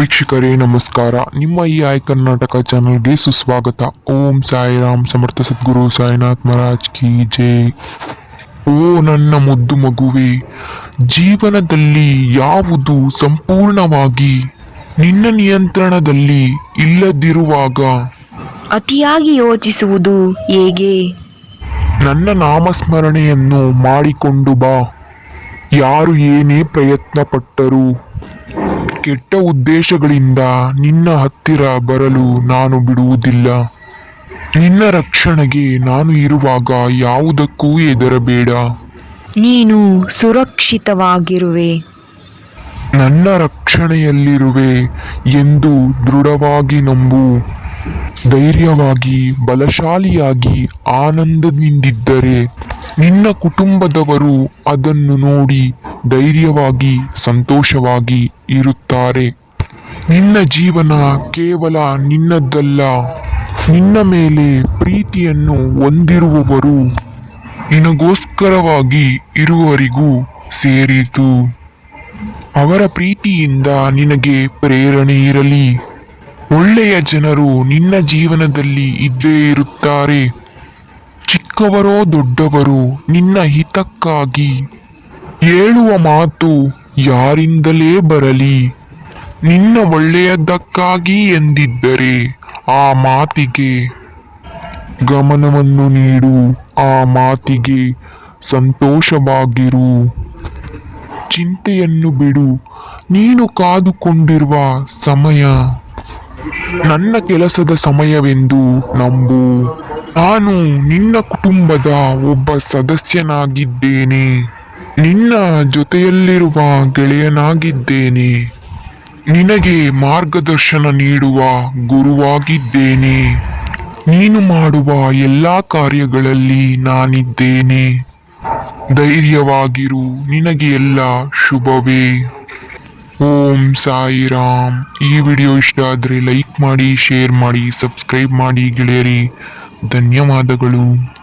ವೀಕ್ಷಕರೇ ನಮಸ್ಕಾರ. ನಿಮ್ಮ ಈ ಆಯ್ ಕರ್ನಾಟಕ ಚಾನಲ್ಗೆ ಸುಸ್ವಾಗತ. ಓಂ ಸಾಯಿರಾಮ್ ಸಮರ್ಥ ಸದ್ಗುರು ಸಾಯಿನಾಥ್ ಮಹಾರಾಜ್ ಕಿ ಜೈ. ಓ ನನ್ನ ಮುದ್ದು ಮಗುವೆ ಜೀವನದಲ್ಲಿ ಯಾವುದು ಸಂಪೂರ್ಣವಾಗಿ ನಿನ್ನ ನಿಯಂತ್ರಣದಲ್ಲಿ ಇಲ್ಲದಿರುವಾಗ? ಅತಿಯಾಗಿ ಯೋಚಿಸುವುದು ಹೇಗೆ? ನನ್ನ ನಾಮಸ್ಮರಣೆಯನ್ನು ಮಾಡಿಕೊಂಡು ಬಾ. ಯಾರು ಏನೇ ಪ್ರಯತ್ನ ಪಟ್ಟರೂ ಕೆಟ್ಟ ಉದ್ದೇಶಗಳಿಂದ ನಿನ್ನ ಹತ್ತಿರ ಬರಲು ನಾನು ಬಿಡುವುದಿಲ್ಲ. ನಿನ್ನ ರಕ್ಷಣೆಗೆ ನಾನು ಇರುವಾಗ ಯಾವುದಕ್ಕೂ ಹೆದರಬೇಡ. ನೀನು ಸುರಕ್ಷಿತವಾಗಿರುವೆ. ನನ್ನ ರಕ್ಷಣೆಯಲ್ಲಿರುವೆ ಎಂದು ದೃಢವಾಗಿ ನಂಬು. ಧೈರ್ಯವಾಗಿ ಬಲಶಾಲಿಯಾಗಿ ಆನಂದದಿಂದಿದ್ದರೆ ನಿನ್ನ ಕುಟುಂಬದವರು ಅದನ್ನು ನೋಡಿ ಧೈರ್ಯವಾಗಿ, ಸಂತೋಷವಾಗಿ ಇರುತ್ತಾರೆ. ನಿನ್ನ ಜೀವನ ಕೇವಲ ನಿನ್ನದ್ದಲ್ಲ. ನಿನ್ನ ಮೇಲೆ ಪ್ರೀತಿಯನ್ನು ಹೊಂದಿರುವವರು ನಿನಗೋಸ್ಕರವಾಗಿ ಇರುವವರಿಗೂ ಸೇರಿತು. ಅವರ ಪ್ರೀತಿಯಿಂದ ನಿನಗೆ ಪ್ರೇರಣೆ ಇರಲಿ. ಒಳ್ಳೆಯ ಜನರು ನಿನ್ನ ಜೀವನದಲ್ಲಿ ಇದ್ದೇ ಇರುತ್ತಾರೆ. ಚಿಕ್ಕವರೋ ದೊಡ್ಡವರು ನಿನ್ನ ಹಿತಕ್ಕಾಗಿ ಹೇಳುವ ಮಾತು ಯಾರಿಂದಲೇ ಬರಲಿ? ನಿನ್ನ ಒಳ್ಳೆಯದಕ್ಕಾಗಿ ಎಂದಿದ್ದರೆ ಆ ಮಾತಿಗೆ ಗಮನವನ್ನು ನೀಡು, ಆ ಮಾತಿಗೆ ಸಂತೋಷವಾಗಿರು. ಚಿಂತೆಯನ್ನು ಬಿಡು, ನೀನು ಕಾದುಕೊಂಡಿರುವ ಸಮಯ ನನ್ನ ಕೆಲಸದ ಸಮಯವೆಂದು ನಂಬು. ನಾನು ನಿನ್ನ ಕುಟುಂಬದ ಒಬ್ಬ ಸದಸ್ಯನಾಗಿದ್ದೇನೆ. ನಿನ್ನ ಜೊತೆಯಲ್ಲಿರುವ ಗೆಳೆಯನಾಗಿದ್ದೇನೆ. ನಿನಗೆ ಮಾರ್ಗದರ್ಶನ ನೀಡುವ ಗುರುವಾಗಿದ್ದೇನೆ. ನೀನು ಮಾಡುವ ಎಲ್ಲ ಕಾರ್ಯಗಳಲ್ಲಿ ನಾನಿದ್ದೇನೆ. ಧೈರ್ಯವಾಗಿರು, ನಿನಗೆ ಎಲ್ಲ ಶುಭವೇ. ಓಂ ಸಾಯಿರಾಮ್. ಈ ವಿಡಿಯೋ ಇಷ್ಟ ಆದರೆ ಲೈಕ್ ಮಾಡಿ, ಶೇರ್ ಮಾಡಿ, ಸಬ್ಸ್ಕ್ರೈಬ್ ಮಾಡಿ ಗೆಳೆಯರಿ. ಧನ್ಯವಾದಗಳು.